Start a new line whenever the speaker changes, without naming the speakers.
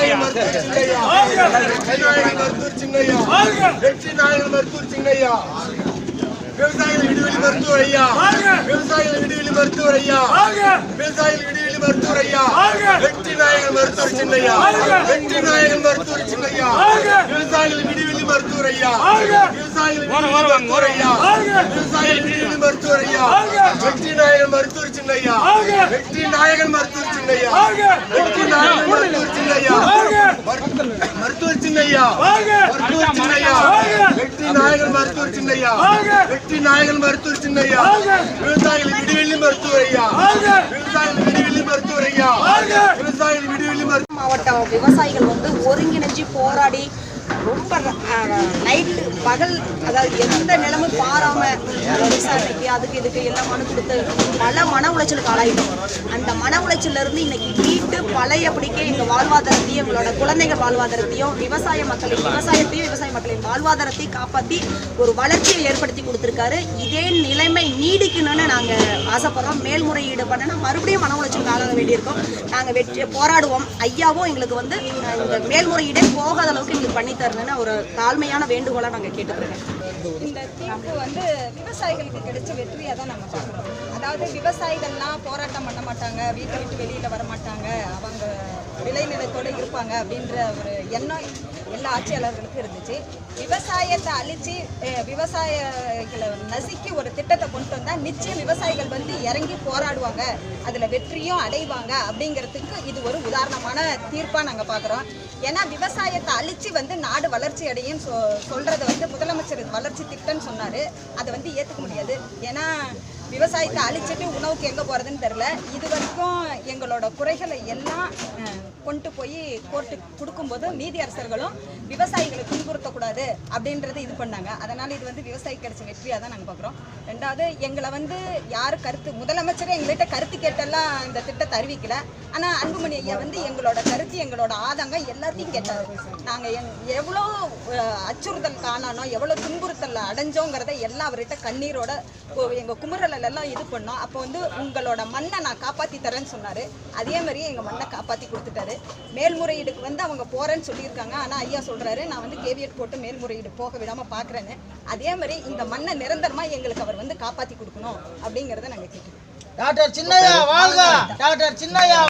நாயகன் மருத்துவர் சின்னையா. வெற்றி நாயகன் மருத்துவர் சின்னையா. வெற்றி நாயகன் மருத்துவர் சின்னையா. விவசாயிகள் விடுவெளி மருத்துவர் ஐயா விவசாயிகள் விடுவெளி மருத்துவர் ஐயா விவசாயிகள் விடுவெளி மருத்துவர் ஐயா வெற்றி நாயகன் மருத்துவர் சின்னையா. வெற்றி நாயகன் மருத்துவர் சின்னையா. விவசாயிகள் விடுவெளி மருத்துவர் ஐயா விவசாயிகள் மருத்துவர் ஐயா விவசாயிகள் விடுவெளி மருத்துவர் ஐயா வெற்றி நாயகன் மருத்துவர் சின்னையா. வெற்றி நாயகன் மருத்துவர் சின்னையா. வெற்றி மருத்துவர் சின்னையா மருத்துவர் சின்னையா வெற்றி நாயகன் மருத்துவர் சின்னையா வெற்றி நாயகன் மருத்துவர் சின்னையா விவசாயிகள் விடுவெளி மருத்துவர் ஐயா விவசாயிகள் விடுவெளி மருத்துவர் ஐயா விவசாயிகள் விடுவெளி மருத்துவர்
மாவட்ட விவசாயிகள் வந்து ஒருங்கிணைஞ்சு போராடி ரொம்ப நைட்டு பகல் அதாவது எந்த நிலமும் பாராம விசாரணைக்கு அதுக்கு இதுக்கு எல்லாம் மனு கொடுத்து பல மன உளைச்சலுக்கு ஆளாயிட்டோம். அந்த மன உளைச்சல்ல இருந்து இன்னைக்கு மீட்டு பழையபடிக்கே எங்க வாழ்வாதாரத்தையும் எங்களோட குழந்தைகள் வாழ்வாதாரத்தையும் விவசாய மக்களின் விவசாயத்தையும் விவசாய மக்களின் வாழ்வாதாரத்தையும் காப்பாத்தி ஒரு வளர்ச்சியை ஏற்படுத்தி கொடுத்துருக்காரு. இதே நிலைமை நீடிக்கணும்னு நாங்க ஆசைப்படுறோம். மேல்முறையீடு பண்ணனா மறுபடியும் மன உளைச்சலுக்கு ஆளாக வேண்டியிருக்கோம். நாங்க வெற்றி போராடுவோம். ஐயாவும் எங்களுக்கு வந்து இந்த மேல்முறையீடே போகாத அளவுக்கு எங்களுக்கு பண்ணி இருந்ததுன்னு ஒரு தாழ்மையான வேண்டுகோளாக நாங்கள் கேட்டுக்கிறோம்.
இந்த தீர்ப்பு வந்து விவசாயிகளுக்கு கிடைச்ச வெற்றியாக தான் நம்ம பார்க்குறோம். அதாவது விவசாயிகள்லாம் போராட்டம் பண்ண மாட்டாங்க வீட்டை விட்டு வெளியில் வர மாட்டாங்க அவங்க விளைநிலத்தோடு இருப்பாங்க அப்படின்ற ஒரு எண்ணம் எல்லா ஆட்சியாளர்களுக்கும் இருந்துச்சு. விவசாயத்தை அழிச்சு விவசாயிகளை நசுக்கி ஒரு திட்டத்தை கொண்டு வந்தால் நிச்சயம் விவசாயிகள் வந்து இறங்கி போராடுவாங்க. அதில் வெற்றியும் அடைவாங்க அப்படிங்கிறதுக்கு இது ஒரு உதாரணமான தீர்ப்பாக நாங்கள் பார்க்குறோம் ஏன்னா விவசாயத்தை அழிச்சு வந்து நாடு வளர்ச்சி அடையும் சொ சொல்கிறத வந்து முதலமைச்சர் வளர்ச்சி திட்டம்னு சொன்னார். அதை வந்து ஏற்றுக்க முடியாது. ஏன்னா விவசாயத்தை அழிச்சிட்டு உணவுக்கு எங்கே போகிறதுன்னு தெரில இது வரைக்கும் எங்களோட குறைகளை எல்லாம் கொண்டு போய் கோர்ட்டுக்கு கொடுக்கும்போது நீதி அரசர்களும் விவசாயிகளை துன்புறுத்தக்கூடாது அப்படின்றத இது பண்ணாங்க. அதனால் இது வந்து விவசாயி கிடைச்ச வெற்றியாக தான் நாங்கள் பார்க்குறோம் ரெண்டாவது எங்களை வந்து யார் கருத்து முதலமைச்சரே எங்கள்கிட்ட கருத்து கேட்டெல்லாம் இந்த திட்டத்தை அறிவிக்கல. ஆனால் அன்புமணி ஐயா வந்து எங்களோட கருத்து எங்களோட ஆதங்கம் எல்லாத்தையும் கேட்டார். நாங்கள் எங் எவ்வளோ அச்சுறுத்தல் காணானோம் எவ்வளோ துன்புறுத்தல் அடைஞ்சோங்கிறத எல்லாம் அவர்கிட்ட கண்ணீரோட ஓ- எங்க குமுறல் எல்லாம் இது பண்ணோம். அப்போ வந்து உங்களோட மண்ணை நான் காப்பாத்தி தரேன்னு சொன்னாரு. அதே மாதிரியே எங்க மண்ணை காப்பாத்தி கொடுத்துட்டாரு. மேல்முறையீடுக்கு வந்து அவங்க போறேன்னு சொல்லியிருக்காங்க. ஆனா ஐயா சொல்றாரு நான் வந்து கேவியட் போட்டு மேல்முறையீடு போக விடாம பாக்குறேன்னு. அதே மாதிரி இந்த மண்ணை நிரந்தரமா எங்களுக்கு அவர் வந்து காப்பாத்தி கொடுக்கணும் அப்படிங்கறத நாங்க கேட்குறோம்
டாக்டர் சின்னையா வாழ்க! டாக்டர் சின்னையா